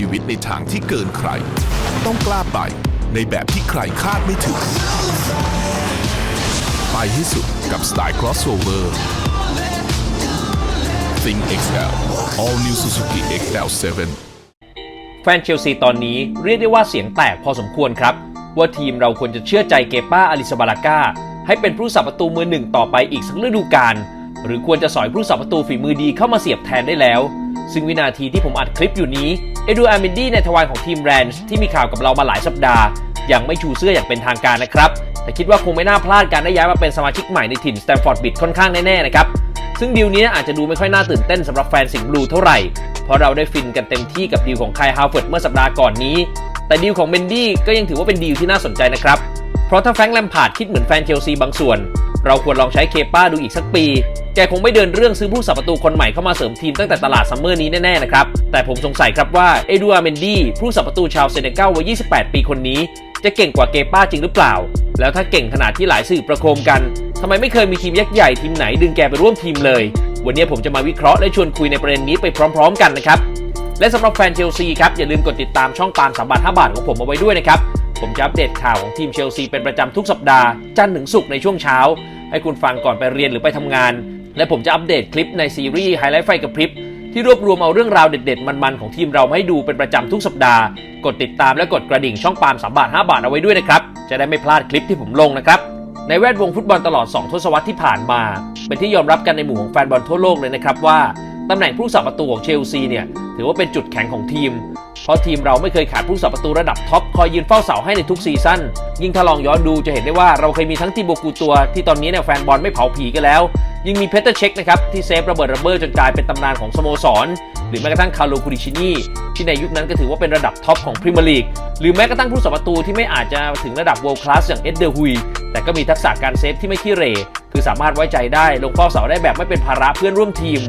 ชีวิตในทางที่เกินใคร ต้องกล้าไป ในแบบที่ใครคาดไม่ถึง ไปให้สุดกับสไตล์ crossover Think XL All New Suzuki XL7 แฟนเชลซีตอนนี้เรียกได้ว่าเสียงแตกพอสมควรครับ ว่าทีมเราควรจะเชื่อใจเกป้าอลิซาบาลาก้า ให้เป็นผู้สับประตูมือหนึ่งต่อไปอีกสักฤดูกาลหรือควรจะสอยผู้สับประตูฝีมือดีเข้ามาเสียบแทนได้แล้ว ซึ่งวินาทีที่ผมอัดคลิปอยู่นี้ เอดูอาร์เมนดี้ในทวารของทีมแรนส์ที่มีข่าวกับเรามาหลายสัปดาห์ ยังไม่ชูเสื้ออย่างเป็นทางการนะครับ แต่คิดว่าคงไม่น่าพลาดการได้ย้ายมาเป็นสมาชิกใหม่ในถิ่นสแตมฟอร์ดบิดค่อนข้างแน่ๆนะครับ ซึ่งดีลนี้อาจจะดูไม่ค่อยน่าตื่นเต้นสำหรับแฟนสิงห์บลูเท่าไหร่ เพราะเราได้ฟินกันเต็มที่กับดีลของไคลฮาวเฟิร์ดเมื่อสัปดาห์ก่อนนี้ แต่ดีลของเบนดี้ก็ยังถือว่าเป็นดีลที่น่าสนใจนะครับ เพราะถ้าแฟรงค์แลมพาร์ดคิดเหมือนแฟนเชลซีบางส่วน เราควรลองใช้เคป้าดูอีกสักปี คงไม่เดินเรื่องซื้อผู้สับประตูคนใหม่เข้ามาเสริมทีมตั้งแต่ตลาดซัมเมอร์นี้แน่ๆนะครับ แต่ผมสงสัยครับว่าเอดูอาร์เมนดี้ผู้สับประตูชาวเซเนกัลวัย 28 ปีคนนี้ จะเก่งกว่าเกป้าจริงหรือเปล่า แล้วถ้าเก่งขนาดที่หลายสื่อประโคมกันทำไมไม่เคยมีทีมยักษ์ใหญ่ทีมไหนดึงแกไปร่วมทีมเลย วันนี้ผมจะมาวิเคราะห์และชวนคุยในประเด็นนี้ไปพร้อม ๆ กันนะครับและสำหรับแฟนเชลซีครับอย่าลืมกดติดตามช่องปาล์มสามบาท5บาทของผมเอาไว้ด้วยนะครับผมจะอัปเดตข่าวของทีมเชลซีเป็นประจำทุกสัปดาห์จันทร์ถึงศุกร์ในช่วงเช้า ให้คุณฟังก่อนไปเรียนหรือไปทำงาน และผมจะอัปเดตคลิปในซีรีส์ไฮไลท์ไฟกับพริบที่รวบรวมเอาเรื่องราวเด็ดๆ มันๆ ของทีมเรามาให้ดูเป็นประจำทุกสัปดาห์ กดติดตามและกดกระดิ่งช่องปาล์มสามบาท5บาทเอาไว้ด้วยนะครับ จะได้ไม่พลาดคลิปที่ผมลงนะครับ ในแวดวงฟุตบอลตลอด 2 ทศวรรษที่ผ่านมา เป็นที่ยอมรับกันในหมู่ของแฟนบอลทั่วโลกเลยนะครับว่าตำแหน่งผู้สับประตูของเชลซีเนี่ยถือว่าเป็นจุดแข็งของทีม เพราะทีมเราไม่เคยขาดผู้สับประตูระดับท็อปคอยยืนเฝ้าเสาให้ในทุกซีซั่นยิ่งถ้าลองย้อนดูจะเห็นได้ว่าเราเคยมีทั้งทีโบกูตัวที่ตอนนี้เนี่ยแฟนบอลไม่เผาผีกันแล้ว ยิ่งมีเพเตอร์เช็คนะครับที่เซฟระเบิดระเบ้อจนกลายเป็นตำนานของสโมสร หรือแม้กระทั่งคาร์โลคูดิชินีที่ในยุคนั้นก็ถือว่าเป็นระดับท็อปของพรีเมียร์ลีกหรือแม้กระทั่งผู้สัประตูที่ไม่อาจจะถึงระดับ world class อย่างเอ็ดเดอร์ฮุยแต่ก็มีทักษะการเซฟที่ไม่ขี้เหร่คือสามารถไว้ใจได้ลงเฝ้าเสาได้แบบไม่เป็นภาระเพื่อนร่วมทีม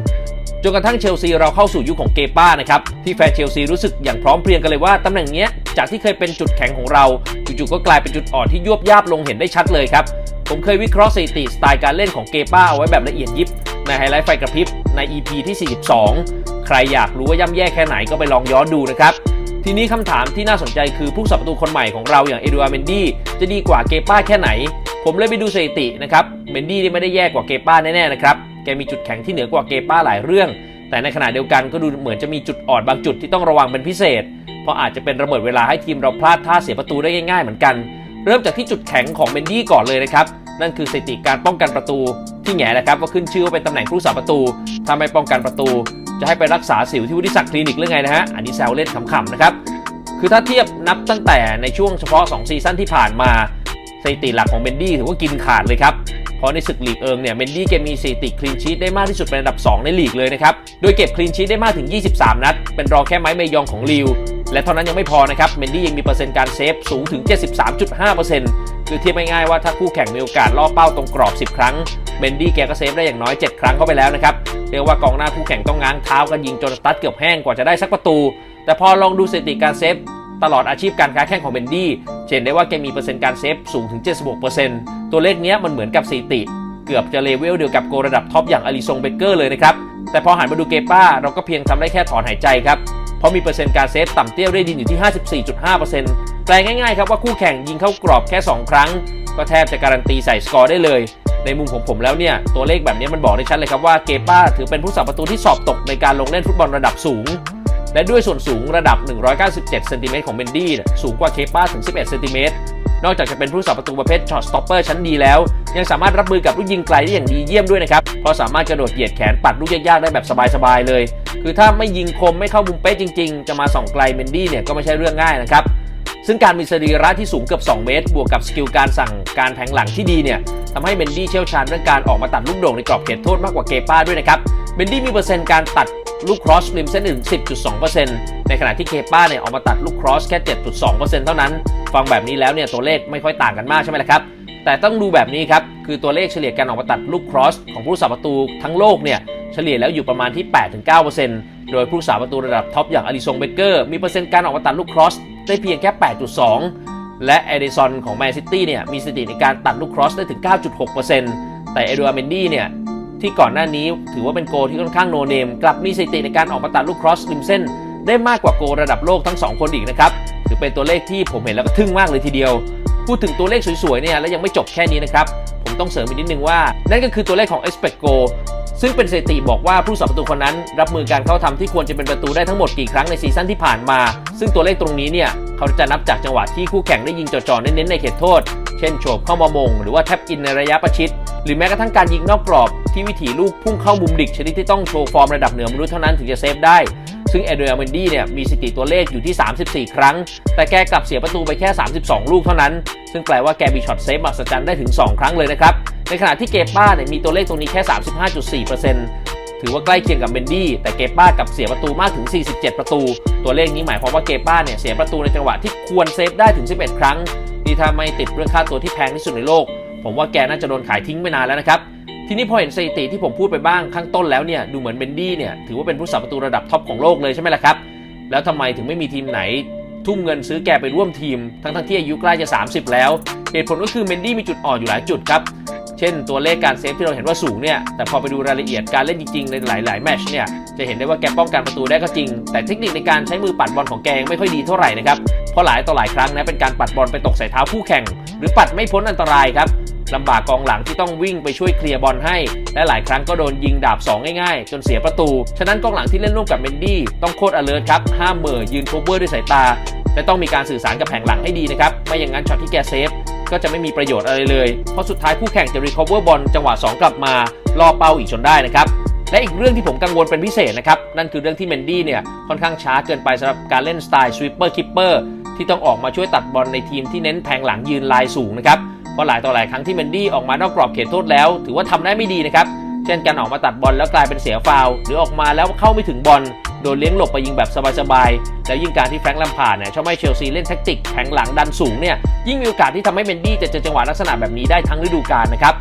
จนกระทั่งเชลซีเราเข้าสู่ยุคของเกป้านะครับที่แฟนเชลซีรู้สึกอย่างพร้อมเพรียงกันเลยว่าตำแหน่งนี้จากที่เคยเป็นจุดแข็งของเราจู่ๆก็กลายเป็นจุดอ่อนที่ยวบยาบลงเห็นได้ชัดเลยครับ ผมเคยวิเคราะห์สถิติสไตล์การเล่นของเกป้าเอาไว้แบบละเอียดยิบ ในไฮไลท์ไฟกระพริบใน EP ที่ 42 ใครอยากรู้ว่าย่ำแย่แค่ไหนก็ไปลองย้อนดูนะครับทีนี้คำถามที่น่าสนใจคือผู้สับประตูคนใหม่ของเราอย่างเอดูอาร์เมนดี้จะดีกว่าเกป้าแค่ไหน ผมเลยไปดูสถิตินะครับเมนดี้นี่ไม่ได้แย่กว่าเกป้าแน่ๆนะครับแกมีจุดแข็งที่เหนือกว่าเกป้าหลายเรื่อง แต่ในขณะเดียวกันก็ดูเหมือนจะมีจุดอ่อนบางจุดที่ต้องระวังเป็นพิเศษ เพราะอาจจะเป็นระเบิดเวลาให้ทีมเราพลาดท่าเสียประตูได้ง่ายๆเหมือนกัน เริ่มจากที่จุดแข็งของเมนดี้ก่อนเลยนะครับ นั่นคือสถิติการป้องกันประตูที่แง่แหละครับว่าขึ้นชื่อว่าเป็นตำแหน่งผู้สาประตูถ้าไม่ป้องกันประตู จะให้ไปรักษาสิวที่วุฒิศักดิ์คลินิกหรือไงนะฮะอันนี้แซวเล่นขำๆนะครับคือถ้าเทียบนับตั้งแต่ในช่วงเฉพาะ 2 ซีซั่นที่ผ่านมาสถิติหลักของเบนดี้ถือว่ากินขาดเลยครับเพราะในศึกลีกเอิงเนี่ยเบนดี้แกมีสถิติคลีนชีตได้มากที่สุดเป็นอันดับ 2 ในลีกเลยนะครับโดยเก็บคลีนชีตได้มากถึง 23 นัด เป็นรองแค่ไม้เมยองของลิวและเท่านั้นยังไม่พอนะครับเบนดี้ยังมีเปอร์เซ็นต์การเซฟสูงถึง 73.5% คือเทียบง่ายๆว่าถ้าคู่แข่งมีโอกาสล่อเป้าตรงกรอบ 10 ครั้งเบนดี้แกก็เซฟได้อย่างน้อย 7 ครั้งเข้าไปแล้วนะครับ เรียกว่ากองหน้าคู่แข่งต้องง้างเท้ากันยิงจนสตัดเกือบแห้งกว่าจะได้สักประตู แต่พอลองดูสถิติการเซฟตลอดอาชีพการค้าแข่งของเบนดี้เห็นได้ว่าแกมีเปอร์เซ็นต์การเซฟสูงถึง 76%ตัวเลขนี้มันเหมือนกับสถิติ เกือบจะเลเวลเดียวกับโกระดับท็อปอย่างอลิซงเบเกอร์เลยนะครับ แต่พอหันมาดูเกป้าเราก็เพียงทำได้แค่ถอนหายใจครับ เพราะมีเปอร์เซ็นต์การเซฟต่ำเตี้ยเรยดินอยู่ที่ 54.5%แปลง่ายๆครับว่าคู่แข่งยิงเข้ากรอบแค่ 2 ครั้ง ก็แทบจะการันตีใส่สกอร์ได้เลย ในมุมของผมแล้วเนี่ยตัวเลขแบบนี้มันบอกได้ชัดเลยครับว่าเกป้าถือเป็นผู้สับประตูที่สอบตกในการลงเล่นฟุตบอลระดับสูง และด้วยส่วนสูงระดับ 197เซนติเมตรของเบนดี้สูงกว่าเคป้าถึง 11เซนติเมตรนอกจากจะเป็นผู้สับประตูประเภทช็อตสต็อปเปอร์ชั้นดีแล้ว ยังสามารถรับมือกับลูกยิงไกลได้อย่างดีเยี่ยมด้วยนะครับ เพราะสามารถกระโดดเหยียดแขนปัดลูกยากๆได้แบบสบายๆเลย คือถ้าไม่ยิงคมไม่เข้ามุมเป๊ะจริงๆ จะมาส่องไกลเบนดี้เนี่ยก็ไม่ใช่เรื่องง่ายนะครับ ซึ่งการมีสรีระที่สูงเกือบ 2 เมตร บวกกับสกิลการสั่งการแทงหลังที่ดีเนี่ยทำให้เบนดี้เชี่ยวชาญเรื่องการออกมาตัดลูกโด่งในกรอบเขตโทษมากกว่าเกป้าด้วยนะครับ เบนดี้มีเปอร์เซ็นต์การตัดลูกครอสริมเส้นถึง 10.2%ในขณะที่เคป้าเนี่ยออกมาตัดลูกครอสแค่ 7.2%เท่านั้น ฟังแบบนี้แล้วเนี่ยตัวเลขไม่ค่อยต่างกันมากใช่ไหมล่ะครับ แต่ต้องดูแบบนี้ครับ คือตัวเลขเฉลี่ยการออกมาตัดลูกครอสของผู้สาประตูทั้งโลกเนี่ยเฉลี่ยแล้วอยู่ประมาณที่ 8-9%โดยผู้สาประตูระดับท็อปอย่างอลิซงเบเกอร์มีเปอร์เซ็นต์การออกมาตัดลูกครอส ได้เพียงแค่ 8.2 และเอเดซอนของแมนซิตี้เนี่ยมีสถิติในการตัดลูกครอสได้ถึง 9.6%แต่เอดูอาร์เมนดี้เนี่ยที่ก่อนหน้านี้ถือว่าเป็นโกลที่ค่อนข้างโนเนมกลับมีสถิติในการออกมาตัดลูกครอสริมเส้น ได้มากกว่าโกระดับโลกทั้ง 2 คนอีกนะครับถือเป็นตัวเลขที่ผมเห็นแล้วก็ทึ่งมากเลยทีเดียว พูดถึงตัวเลขสวยๆเนี่ยแล้วยังไม่จบแค่นี้นะครับผมต้องเสริมอีกนิดนึงว่า นั่นก็คือตัวเลขของ expect g o ซึ่งเป็นสถิติบอกว่าผู้สอบประตูคนนั้น รับมือการเข้าทำที่ควรจะเป็นประตูได้ทั้งหมดกี่ครั้งในซีซั่นที่ผ่านมา ซึ่งตัวเลขตรงนี้เนี่ยเขาจะนับจากจังหวะที่คู่แข่งได้ยิงจ่อๆเน้นๆในเขตโทษ เช่นโฉบเข้ามามง หรือว่าแท็บอินในระยะประชิด หรือแม้กระทั่งการยิงนอกกรอบ ที่วิถีลูกพุ่งเข้ามุมดิกชนิดที่ต้องโชว์ฟอร์มระดับเหนือมนุษย์เท่านั้นถึงจะเซฟได้ ซึ่งเอเดรียเมนดี้เนี่ยมีสถิติตัวเลขอยู่ที่ 34 ครั้ง แต่แกกลับเสียประตูไปแค่ 32 ลูกเท่านั้น ซึ่งแปลว่าแกมีช็อตเซฟมหัศจรรย์ได้ถึง 2 ครั้งเลยนะครับ ในขณะที่เกป้าเนี่ยมีตัวเลขตรงนี้แค่ 35.4%ถือว่าใกล้เคียงกับเมนดี้แต่เกป้ากลับเสียประตูมากถึง 47 ประตู ตัวเลขนี้หมายความว่าเกป้าเนี่ยเสียประตูในจังหวะที่ควรเซฟได้ถึง 11 ครั้งนี่ถ้าไม่ติดเรื่องค่าตัวที่แพงที่สุดในโลก ผมว่าแกน่าจะโดนขายทิ้งไปนานแล้วนะครับ ทีนี้พอเห็นสถิติที่ผมพูดไปบ้างข้างต้นแล้วเนี่ยดูเหมือนเบนดี้เนี่ยถือว่าเป็นผู้สับประตูระดับท็อปของโลกเลยใช่ไหมล่ะครับ แล้วทำไมถึงไม่มีทีมไหน ทุ่มเงินซื้อแกไปร่วมทีม ทั้งทั้งที่อายุใกล้จะ 30 แล้ว เหตุผลก็คือเมนดี้มีจุดอ่อนอยู่หลายจุดครับ เช่น ตัวเลขการเซฟที่เราเห็นว่าสูงเนี่ยแต่พอไปดูรายละเอียดการเล่นจริงๆในหลายๆแมชเนี่ยจะเห็นได้ว่าแกป้องกันประตูได้ก็จริง แต่เทคนิคในการใช้มือปัดบอลของแกยังไม่ค่อยดีเท่าไหร่นะครับเพราะหลายต่อหลายครั้งนะเป็นการปัดบอลไปตกใส่เท้าคู่แข่ง หรือปัดไม่พ้นอันตรายครับ ลำบากกองหลังที่ต้องวิ่งไปช่วยเคลียร์บอลให้ และหลายครั้งก็โดนยิงดาบ 2 ง่ายๆ จนเสียประตู ฉะนั้นกองหลังที่เล่นร่วมกับเมนดี้ต้องโคตร alert ครับห้ามเหม่อยืนโคเวอร์ด้วยสายตาและต้องมีการสื่อสารกับแผงหลังให้ดีนะครับไม่อย่างนั้นช็อตที่แกเซฟก็จะไม่มีประโยชน์อะไรเลย เพราะสุดท้ายคู่แข่งจะ recover บอลจังหวะ 2 กลับมาล่อเป้าอีกจนได้นะครับ และอีกเรื่องที่ผมกังวลเป็นพิเศษนะครับ นั่นคือเรื่องที่เมนดี้เนี่ย ค่อนข้างช้าเกินไปสำหรับการเล่นสไตล์สวีปเปอร์คิปเปอร์ที่ต้องออกมาช่วยตัดบอลในทีมที่เน้นแทงหลังยืนลายสูงนะครับ เพราะหลายต่อหลายครั้งที่เมนดี้ออกมานอกกรอบเขตโทษแล้ว ถือว่าทำได้ไม่ดีนะครับ เช่นการออกมาตัดบอลแล้วกลายเป็นเสียฟาวหรือออกมาแล้วเข้าไม่ถึงบอลโดนเลี้ยงหลบไปยิงแบบสบายๆ แล้วยิ่งการที่แฟรงค์แลมพาร์ดเนี่ยชอบให้เชลซีเล่นแท็กติกแทงหลังดันสูงเนี่ยยิ่งมีโอกาสที่ทำให้เมนดี้จะเจอจังหวะลักษณะแบบนี้ได้ทั้งฤดูกาลนะครับ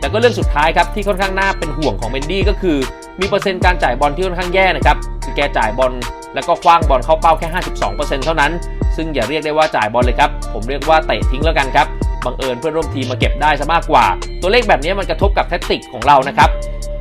แล้วก็เรื่องสุดท้ายครับที่ค่อนข้างน่าเป็นห่วงของเมนดี้ก็คือ มีเปอร์เซ็นต์การจ่ายบอลที่ค่อนข้างแย่นะครับคือแกจ่ายบอลแล้วก็คว้างบอลเข้าเป้าแค่ 52%เท่านั้น ซึ่งอย่าเรียกได้ว่าจ่ายบอลเลยครับผมเรียกว่าเตะทิ้งแล้วกันครับ บังเอิญเพื่อนร่วมทีมมาเก็บได้ซะมากกว่า ตัวเลขแบบนี้มันกระทบกับแทคติกของเรานะครับ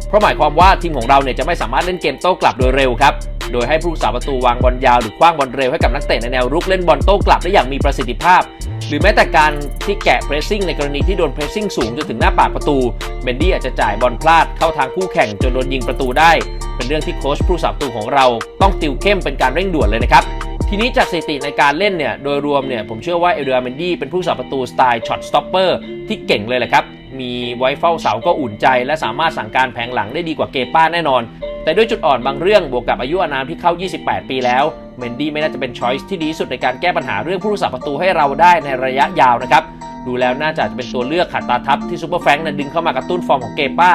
เพราะหมายความว่าทีมของเราเนี่ยจะไม่สามารถเล่นเกมโต้กลับโดยเร็วครับโดยให้ผู้รักษาประตูวางบอลยาวหรือคว้างบอลเร็วให้กับนักเตะในแนวรุกเล่นบอลโต้กลับได้อย่างมีประสิทธิภาพ หรือแม้แต่การที่แกะเพรสซิ่งในกรณีที่โดนเพรสซิ่งสูงจนถึงหน้าปากประตูเบนดี้อาจจะจ่ายบอลพลาดเข้าทางคู่แข่งจนโดนยิงประตูได้ เป็นเรื่องที่โค้ชผู้รักษาประตูของเราต้องติวเข้มเป็นการเร่งด่วนเลยนะครับ ทีนี้จากสถิติในการเล่นเนี่ย โดยรวมเนี่ย ผมเชื่อว่าเอเดรียเมนดี้เป็นผู้รักษาประตูสไตล์ช็อตสต็อปเปอร์ที่เก่งเลยแหละครับ มีไว้เฝ้าเสาก็อุ่นใจ และสามารถสั่งการแผงหลังได้ดีกว่าเกป้าแน่นอน แต่ด้วยจุดอ่อนบางเรื่องบวกกับอายุอานามที่เข้า 28 ปีแล้วเมนดี้ไม่น่าจะเป็นช้อยส์ที่ดีสุดในการแก้ปัญหาเรื่องผู้รักษาประตูให้เราได้ในระยะยาวนะครับดูแล้วน่าจะเป็นตัวเลือกขัดตาทับที่ซูเปอร์แฟงค์นั้นดึงเข้ามากระตุ้นฟอร์มของเกป้า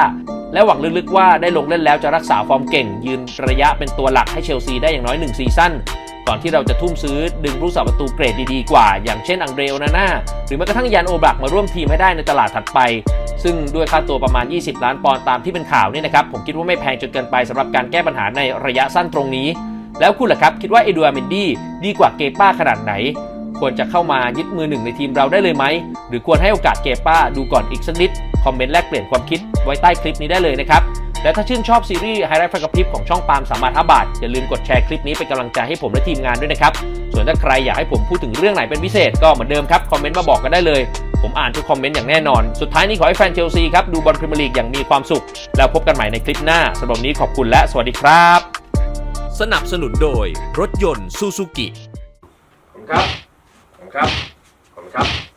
และหวังลึกๆว่าได้ลงเล่นแล้วจะรักษาฟอร์มเก่ง ยืนระยะเป็นตัวหลักให้เชลซีได้อย่างน้อย 1 ซีซั่น ก่อนที่เราจะทุ่มซื้อดึงผู้รักษาประตูเกรดดีๆกว่า อย่างเช่นอังเดรโอนาน่าหรือแม้กระทั่งยันโอบลักมาร่วมทีมให้ได้ในตลาดถัดไป ซึ่งด้วยค่าตัวประมาณ 20 ล้านปอนด์ตามที่เป็นข่าวนี่นะครับผมคิดว่าไม่แพงจนเกินไปสำหรับการแก้ปัญหาในระยะสั้นตรงนี้ แล้วคุณล่ะครับคิดว่าเอดูอาร์เมนดี้ดีกว่าเกป้าขนาดไหน ควรจะเข้ามายึดมือหนึ่งในทีมเราได้เลยไหมหรือควรให้โอกาสเกป้าดูก่อนอีกสักนิดคอมเมนต์แลกเปลี่ยนความคิดไว้ใต้คลิปนี้ได้เลยนะครับ และถ้าชื่นชอบซีรีส์ไฮไลท์ไฟกระพริบของช่องปาล์มสามารถ5บาทอย่าลืมกดแชร์คลิปนี้เป็นกำลังใจให้ผมและทีมงานด้วยนะครับ ส่วนถ้าใครอยากให้ผมพูดถึงเรื่องไหนเป็นพิเศษก็เหมือนเดิมครับคอมเมนต์มาบอกกันได้เลย ผมอ่านทุกคอมเมนต์อย่างแน่นอน สุดท้ายนี้ขอให้แฟนเชลซีครับดูบอลพรีเมียร์ลีกอย่างมีความสุข แล้วพบกันใหม่ในคลิปหน้าสำหรับวันนี้ขอบคุณและสวัสดีครับ สนับสนุนโดยรถยนต์ซูซูกิ ขอบคุณครับ ขอบคุณครับ ขอบคุณครับขอบ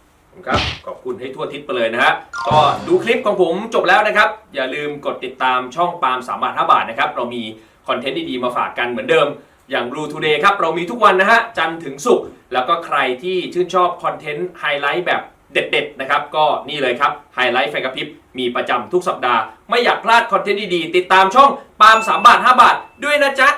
ครับ ขอบคุณให้ทั่วทิศไปเลยนะฮะก็ดูคลิปของผมจบแล้วนะครับ อย่าลืมกดติดตามช่องปาล์มสามบาทห้าบาทนะครับ เรามีคอนเทนต์ดีๆมาฝากกันเหมือนเดิม อย่าง Blue Today ครับ เรามีทุกวันนะฮะ จันทร์ถึงศุกร์แล้วก็ใครที่ชื่นชอบคอนเทนต์ไฮไลท์แบบเด็ดๆนะครับ ก็นี่เลยครับไฮไลท์ไฟกระพริบมีประจำทุกสัปดาห์ ไม่อยากพลาดคอนเทนต์ดีๆติดตามช่องปาล์มสามบาทห้าบาทด้วยนะจ๊ะ